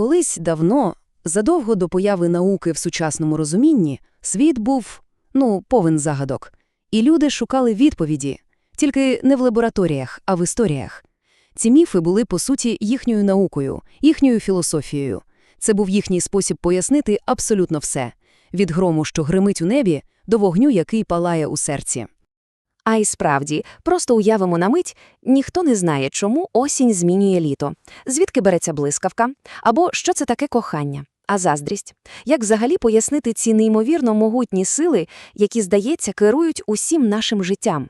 колись давно, задовго до появи науки в сучасному розумінні, світ був, ну, повен загадок. І люди шукали відповіді, тільки не в лабораторіях, а в історіях. Ці міфи були, по суті, їхньою наукою, їхньою філософією. Це був їхній спосіб пояснити абсолютно все – від грому, що гримить у небі, до вогню, який палає у серці. А й справді, просто уявимо на мить, ніхто не знає, чому осінь змінює літо, звідки береться блискавка, або що це таке кохання, а заздрість. Як взагалі пояснити ці неймовірно могутні сили, які, здається, керують усім нашим життям?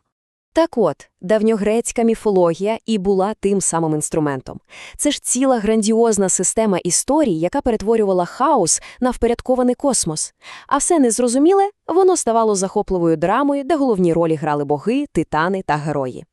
Так от, давньогрецька міфологія і була тим самим інструментом. Це ж ціла грандіозна система історій, яка перетворювала хаос на впорядкований космос. А все незрозуміле, воно ставало захопливою драмою, де головні ролі грали боги, титани та герої.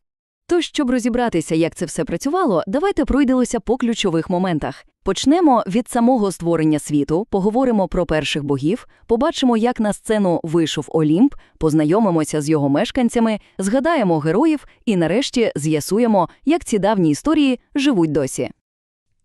Тож, щоб розібратися, як це все працювало, давайте пройдемося по ключових моментах. Почнемо від самого створення світу, поговоримо про перших богів, побачимо, як на сцену вийшов Олімп, познайомимося з його мешканцями, згадаємо героїв і нарешті з'ясуємо, як ці давні історії живуть досі.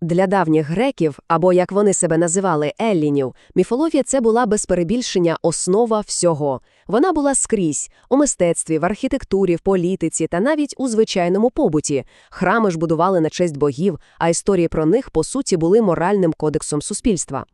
Для давніх греків, або як вони себе називали еллінів, міфологія це була без перебільшення основа всього. Вона була скрізь у мистецтві, в архітектурі, в політиці та навіть у звичайному побуті. Храми ж будували на честь богів, а історії про них, по суті, були моральним кодексом суспільства.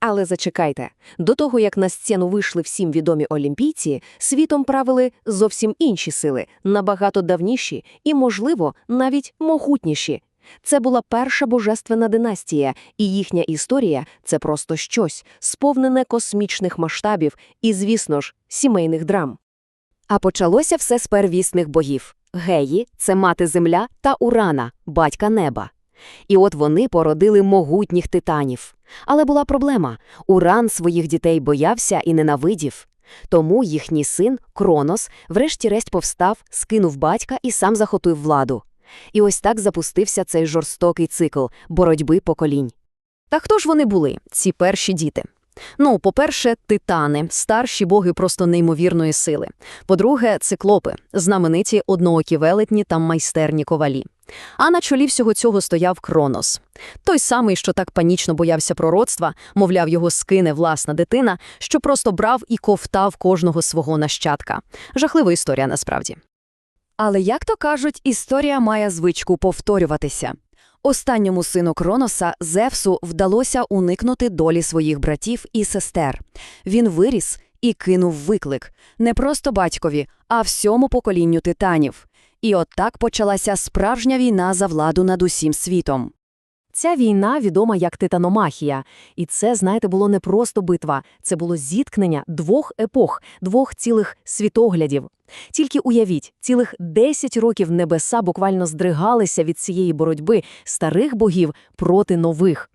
Але зачекайте, до того, як на сцену вийшли всім відомі олімпійці, світом правили зовсім інші сили, набагато давніші і, можливо, навіть могутніші. Це була перша божественна династія, і їхня історія – це просто щось, сповнене космічних масштабів і, звісно ж, сімейних драм. А почалося все з первісних богів. Геї – це мати земля та Урана, батька неба. І от вони породили могутніх титанів. Але була проблема – Уран своїх дітей боявся і ненавидів. Тому їхній син, Кронос, врешті-решт повстав, скинув батька і сам захопив владу. І ось так запустився цей жорстокий цикл боротьби поколінь. Та хто ж вони були, ці перші діти? Ну, по-перше, титани, старші боги просто неймовірної сили. По-друге, циклопи, знамениті одноокі велетні та майстерні ковалі. А на чолі всього цього стояв Кронос. Той самий, що так панічно боявся пророцтва, мовляв, його скине власна дитина, що просто брав і ковтав кожного свого нащадка. Жахлива історія насправді. Але, як то кажуть, історія має звичку повторюватися. Останньому сину Кроноса Зевсу вдалося уникнути долі своїх братів і сестер. Він виріс і кинув виклик не просто батькові, а всьому поколінню титанів. І от так почалася справжня війна за владу над усім світом. Ця війна відома як титаномахія, і це, знаєте, було не просто битва, це було зіткнення двох епох, двох цілих світоглядів. Тільки уявіть, цілих 10 років небеса буквально здригалися від цієї боротьби старих богів проти нових.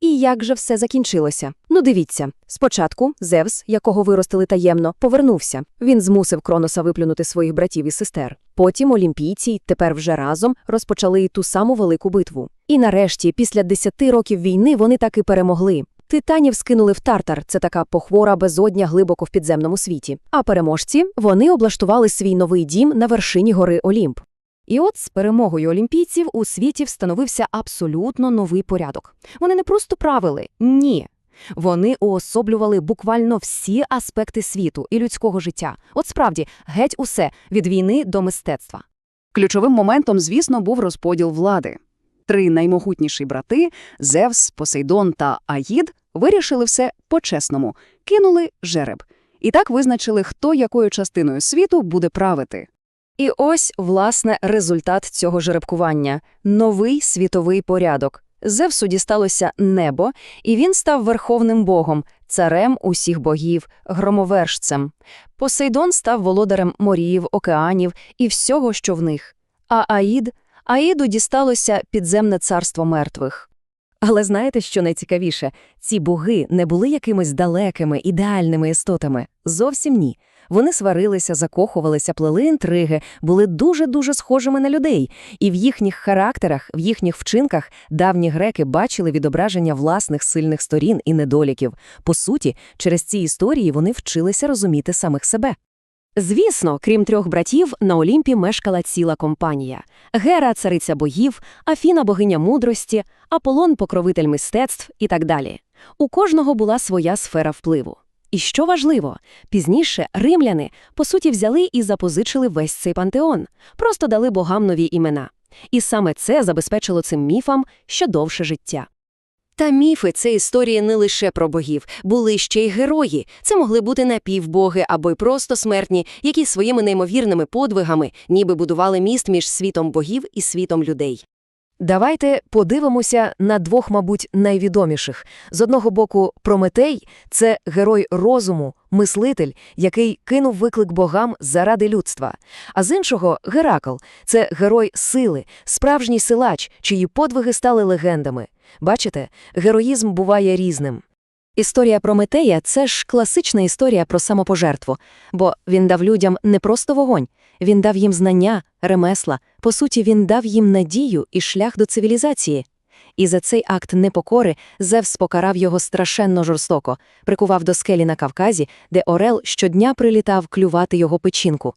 І як же все закінчилося? Ну дивіться, спочатку Зевс, якого виростили таємно, повернувся. Він змусив Кроноса виплюнути своїх братів і сестер. Потім олімпійці, тепер вже разом, розпочали ту саму велику битву. І нарешті, після 10 років війни, вони таки перемогли. Титанів скинули в тартар, це така похвора безодня глибоко в підземному світі. А переможці вони облаштували свій новий дім на вершині гори Олімп. І от з перемогою олімпійців у світі встановився абсолютно новий порядок. Вони не просто правили, ні. Вони уособлювали буквально всі аспекти світу і людського життя. От справді, геть усе від війни до мистецтва. Ключовим моментом, звісно, був розподіл влади. Три наймогутніші брати Зевс, Посейдон та Аїд вирішили все по-чесному, кинули жереб. І так визначили, хто якою частиною світу буде правити. І ось, власне, результат цього жеребкування – новий світовий порядок. Зевсу дісталося небо, і він став верховним богом, царем усіх богів, громовержцем. Посейдон став володарем морів, океанів і всього, що в них. А Аїд – Аїду дісталося підземне царство мертвих. Але знаєте, що найцікавіше? Ці боги не були якимись далекими, ідеальними істотами. Зовсім ні. Вони сварилися, закохувалися, плели інтриги, були дуже-дуже схожими на людей, і в їхніх характерах, в їхніх вчинках давні греки бачили відображення власних сильних сторін і недоліків. По суті, через ці історії вони вчилися розуміти самих себе. Звісно, крім трьох братів, на Олімпі мешкала ціла компанія. Гера – цариця богів, Афіна – богиня мудрості, Аполлон – покровитель мистецтв і так далі. У кожного була своя сфера впливу. І що важливо, пізніше римляни, по суті, взяли і запозичили весь цей пантеон, просто дали богам нові імена. І саме це забезпечило цим міфам ще довше життя. Та міфи це історії не лише про богів, були ще й герої. Це могли бути напівбоги або й просто смертні, які своїми неймовірними подвигами ніби будували міст між світом богів і світом людей. Давайте подивимося на двох, мабуть, найвідоміших. З одного боку, Прометей – це герой розуму, мислитель, який кинув виклик богам заради людства. А з іншого – Геракл – це герой сили, справжній силач, чиї подвиги стали легендами. Бачите, героїзм буває різним. Історія Прометея – це ж класична історія про самопожертву, бо він дав людям не просто вогонь, він дав їм знання, ремесла, по суті, він дав їм надію і шлях до цивілізації. І за цей акт непокори Зевс покарав його страшенно жорстоко, прикував до скелі на Кавказі, де Орел щодня прилітав клювати його печінку.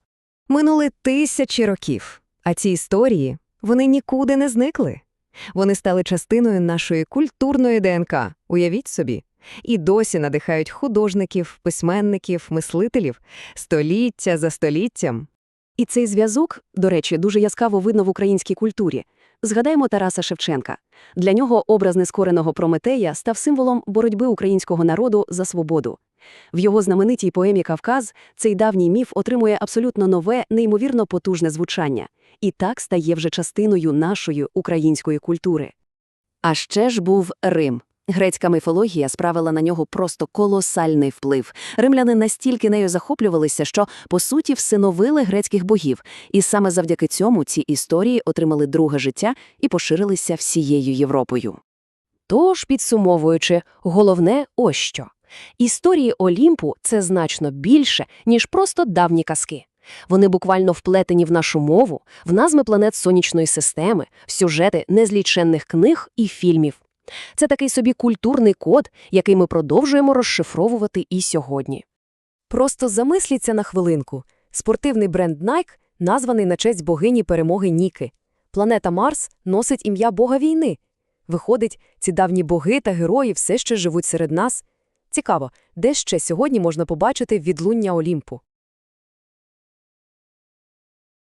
Минули тисячі років, а ці історії, вони нікуди не зникли. Вони стали частиною нашої культурної ДНК, уявіть собі, і досі надихають художників, письменників, мислителів століття за століттям. І цей зв'язок, до речі, дуже яскраво видно в українській культурі. Згадаємо Тараса Шевченка. Для нього образ нескореного Прометея став символом боротьби українського народу за свободу. В його знаменитій поемі «Кавказ» цей давній міф отримує абсолютно нове, неймовірно потужне звучання. І так стає вже частиною нашої української культури. А ще ж був Рим. Грецька міфологія справила на нього просто колосальний вплив. Римляни настільки нею захоплювалися, що, по суті, всиновили грецьких богів. І саме завдяки цьому ці історії отримали друге життя і поширилися всією Європою. Тож, підсумовуючи, головне ось що. Історії Олімпу – це значно більше, ніж просто давні казки. Вони буквально вплетені в нашу мову, в назви планет сонячної системи, в сюжети незліченних книг і фільмів. Це такий собі культурний код, який ми продовжуємо розшифровувати і сьогодні. Просто замисліться на хвилинку. Спортивний бренд Nike названий на честь богині перемоги Ніки. Планета Марс носить ім'я бога війни. Виходить, ці давні боги та герої все ще живуть серед нас. Цікаво, де ще сьогодні можна побачити відлуння Олімпу?